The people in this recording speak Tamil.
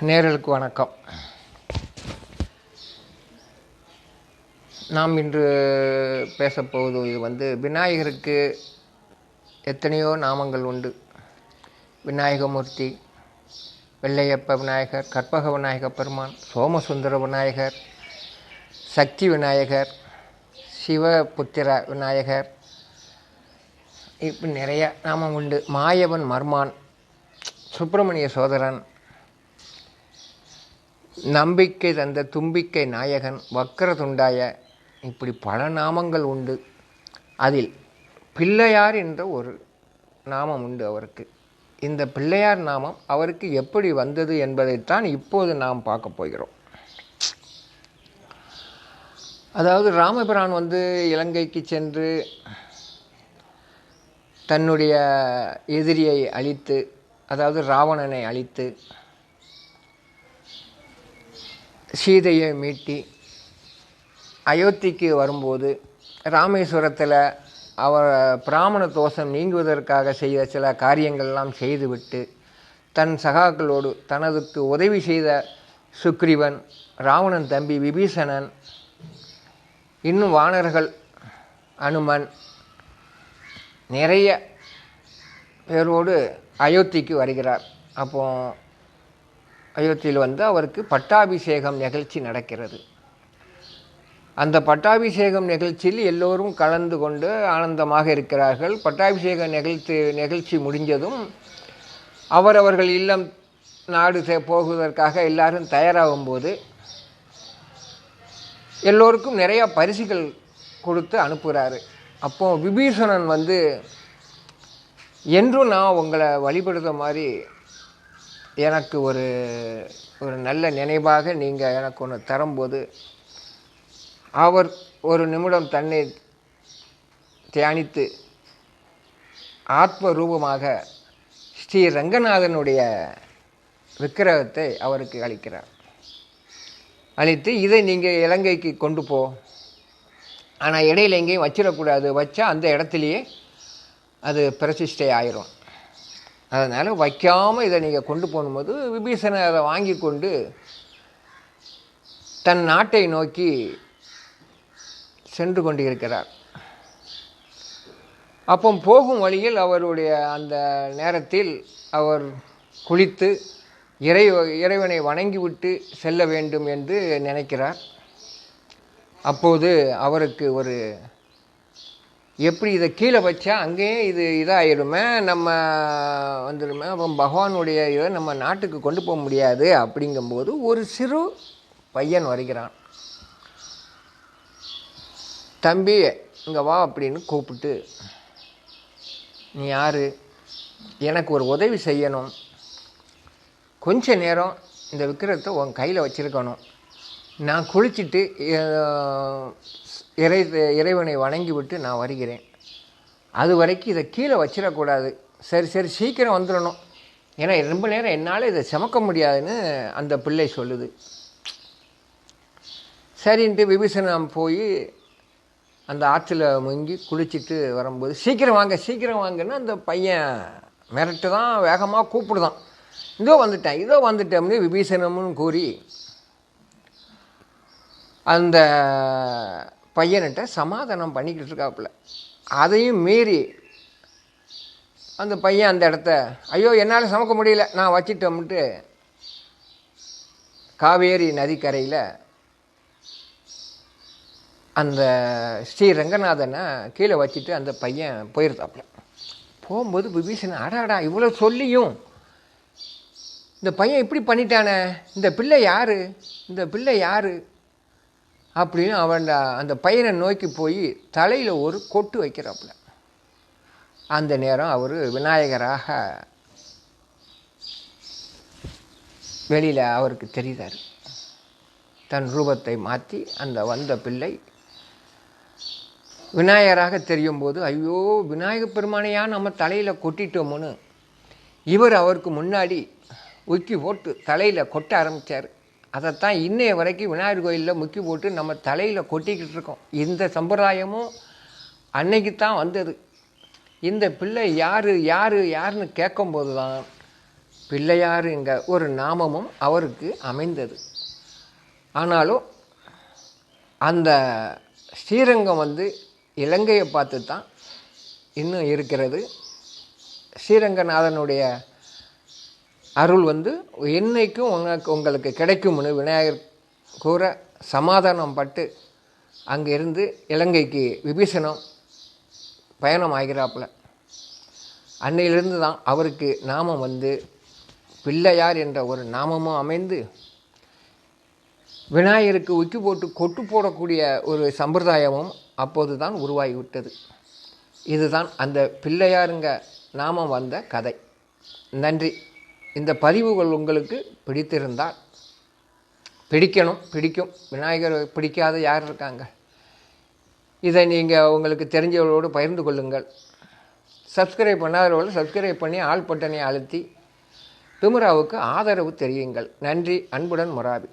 நேரலுக்கு வணக்கம். நாம் இன்று பேசப்போவது இது வந்து விநாயகருக்கு எத்தனையோ நாமங்கள் உண்டு. விநாயகமூர்த்தி வெள்ளையப்ப விநாயகர் கற்பக விநாயக பெருமான் சோமசுந்தர விநாயகர் சக்தி விநாயகர் சிவபுத்திர விநாயகர் இப்படி நிறைய நாமம் உண்டு. மாயவன் மர்மான் சுப்பிரமணிய சோதரன் நம்பிக்கை தந்த தும்பிக்கை நாயகன் வக்கரதுண்டாய இப்படி பல நாமங்கள் உண்டு. அதில் பிள்ளையார் என்ற ஒரு நாமம் உண்டு அவருக்கு. இந்த பிள்ளையார் நாமம் அவருக்கு எப்படி வந்தது என்பதைத்தான் இப்போது நாம் பார்க்க போகிறோம். அதாவது ராமபிரான் வந்து இலங்கைக்கு சென்று தன்னுடைய எதிரியை அழித்து அதாவது ராவணனை அழித்து சீதையை மீட்டி அயோத்திக்கு வரும்போது ராமேஸ்வரத்தில் அவர் பிராமண தோஷம் நீங்குவதற்காக செய்த சில காரியங்கள்லாம் செய்துவிட்டு தன் சகாக்களோடு தனதுக்கு உதவி செய்த சுக்ரீவன் ராவணன் தம்பி விபீஷணன் இன்னும் வானர்கள் அனுமன் நிறைய பேரோடு அயோத்திக்கு வருகிறார். அப்போது அயோத்தியில் வந்து அவருக்கு பட்டாபிஷேகம் நிகழ்ச்சி நடக்கிறது. அந்த பட்டாபிஷேகம் நிகழ்ச்சியில் எல்லோரும் கலந்து கொண்டு ஆனந்தமாக இருக்கிறார்கள். பட்டாபிஷேக நிகழ்ச்சி நிகழ்ச்சி முடிஞ்சதும் அவரவர்கள் இல்லம் நாடு செ- போகுவதற்காக எல்லாரும் தயாராகும் போது எல்லோருக்கும் நிறைய பரிசுகள் கொடுத்து அனுப்புகிறாரு. அப்போது விபீஷணன் வந்து என்றும் நான் உங்களை வழிபடுற மாதிரி எனக்கு ஒரு ஒரு நல்ல நினைவாக நீங்கள் எனக்கு ஒன்று தரும்போது அவர் ஒரு நிமிடம் தன்னை தியானித்து ஆத்ம ரூபமாக ஸ்ரீ ரங்கநாதனுடைய விக்கிரகத்தை அவருக்கு அளிக்கிறார். அளித்து இதை நீங்கள் இலங்கைக்கு கொண்டு போ. ஆனால் இடையில எங்கேயும் வச்சிடக்கூடாது. வச்சா அந்த இடத்துலையே அது பிரதிஷ்டை ஆயிரும் அதனால் வைக்காமல் இதை நீங்கள் கொண்டு போகும்போது விபீஷணன் அதை வாங்கி கொண்டு தன் நாட்டை நோக்கி சென்று கொண்டிருக்கிறார். அப்போ போகும் வழியில் அவருடைய அந்த நேரத்தில் அவர் குளித்து இறை இறைவனை வணங்கிவிட்டு செல்ல வேண்டும் என்று நினைக்கிறார். அப்போது அவருக்கு ஒரு எப்படி இதை கீழே வச்சா அங்கேயே இது இதாகிடுமே நம்ம வந்துடுமே அப்போ பகவானுடைய இதை நம்ம நாட்டுக்கு கொண்டு போக முடியாது அப்படிங்கும்போது ஒரு சிறு பையன் வருகிறான். தம்பி இங்கே வா அப்படின்னு கூப்பிட்டு நீ யார்? எனக்கு ஒரு உதவி செய்யணும். கொஞ்ச நேரம் இந்த விக்கிரத்தை உன் கையில் வச்சுருக்கணும். நான் குளிச்சுட்டு இறை இறைவனை வணங்கிவிட்டு நான் வருகிறேன். அது வரைக்கும் இதை கீழே வச்சிடக்கூடாது. சரி சரி சீக்கிரம் வந்துடணும். ஏன்னா ரொம்ப நேரம் என்னால் இதை சுமக்க முடியாதுன்னு அந்த பிள்ளை சொல்லுது. சரின்ட்டு விபீஷணம் போய் அந்த ஆற்றுல முங்கி குளிச்சுட்டு வரும்போது சீக்கிரம் வாங்க சீக்கிரம் வாங்கன்னு அந்த பையன் மிரட்டு தான் வேகமாக கூப்பிடுதான். இதோ வந்துட்டேன் இதோ வந்துட்டேன்னு விபீஷணம்னு கூறி அந்த பையன்கிட்ட சமாதானம் பண்ணிக்கிட்டு இருக்காப்புல. அதையும் மீறி அந்த பையன் அந்த இடத்த ஐயோ என்னால் சமக்க முடியல நான் வச்சிட்டோம்ட்டு காவேரி நதிக்கரையில் அந்த ஸ்ரீ ரங்கநாதனை கீழே வச்சுட்டு அந்த பையன் போயிருந்தாப்புல. போகும்போது விபீஷன் அடாடா இவ்வளோ சொல்லியும். இந்த பையன் இப்படி பண்ணிட்டானே. இந்த பிள்ளை யார்? இந்த பிள்ளை யார்? அப்படின்னு அவன் அந்த பையனை நோக்கி போய் தலையில் ஒரு கொட்டு வைக்கிறாப்புல. அந்த நேரம் அவர் விநாயகராக வெளியில் அவருக்கு தெரியுதார். தன் ரூபத்தை மாற்றி அந்த வந்த பிள்ளை விநாயகராக தெரியும் போது ஐயோ விநாயகப் பெருமானையா நம்ம தலையில் கொட்டிட்டோமோன்னு. இவர் அவருக்கு முன்னாடி உக்கி போட்டு தலையில் கொட்ட ஆரம்பித்தார் அதைத்தான் இன்றைய வரைக்கும் விநாயகர் கோயிலில் முக்கி போட்டு நம்ம தலையில் கொட்டிக்கிட்டு இருக்கோம். இந்த சம்பிரதாயமும் அன்னைக்கு தான் வந்தது. இந்த பிள்ளை யார் யார் யாருன்னு கேட்கும்போது தான் பிள்ளையாருங்க ஒரு நாமமும் அவருக்கு அமைந்தது. ஆனாலும் அந்த ஸ்ரீரங்கம் வந்து இலங்கையை பார்த்து தான் இன்னும் இருக்கிறது. ஸ்ரீரங்கநாதனுடைய அருள் வந்து என்னைக்கும் உங்களுக்கு உங்களுக்கு கிடைக்கும்னு விநாயகர் கூற சமாதானம் பட்டு அங்கேருந்து இலங்கைக்கு விபீஷணம் பயணம் ஆகிறாப்புல அன்னையிலிருந்து தான் அவருக்கு நாமம் வந்து பிள்ளையார் என்ற ஒரு நாமமும் அமைந்து விநாயகருக்கு உக்கி போட்டு கொட்டு போடக்கூடிய ஒரு சம்பிரதாயமும் அப்போது தான் உருவாகிவிட்டது. இதுதான் அந்த பிள்ளையாருங்க நாமம் வந்த கதை. நன்றி. இந்த பதிவுகள் உங்களுக்கு பிடித்திருந்தால் பிடிக்கணும் பிடிக்கும். விநாயகர் பிடிக்காத யார் இருக்காங்க? இதை நீங்கள் உங்களுக்கு தெரிஞ்சவர்களோடு பகிர்ந்து கொள்ளுங்கள். சப்ஸ்கிரைப் பண்ணாதவர்கள் சப்ஸ்கிரைப் பண்ணி ஆள் பட்டனை அழுத்தி பிமுராவுக்கு ஆதரவு தெரியுங்கள் நன்றி அன்புடன் முராபி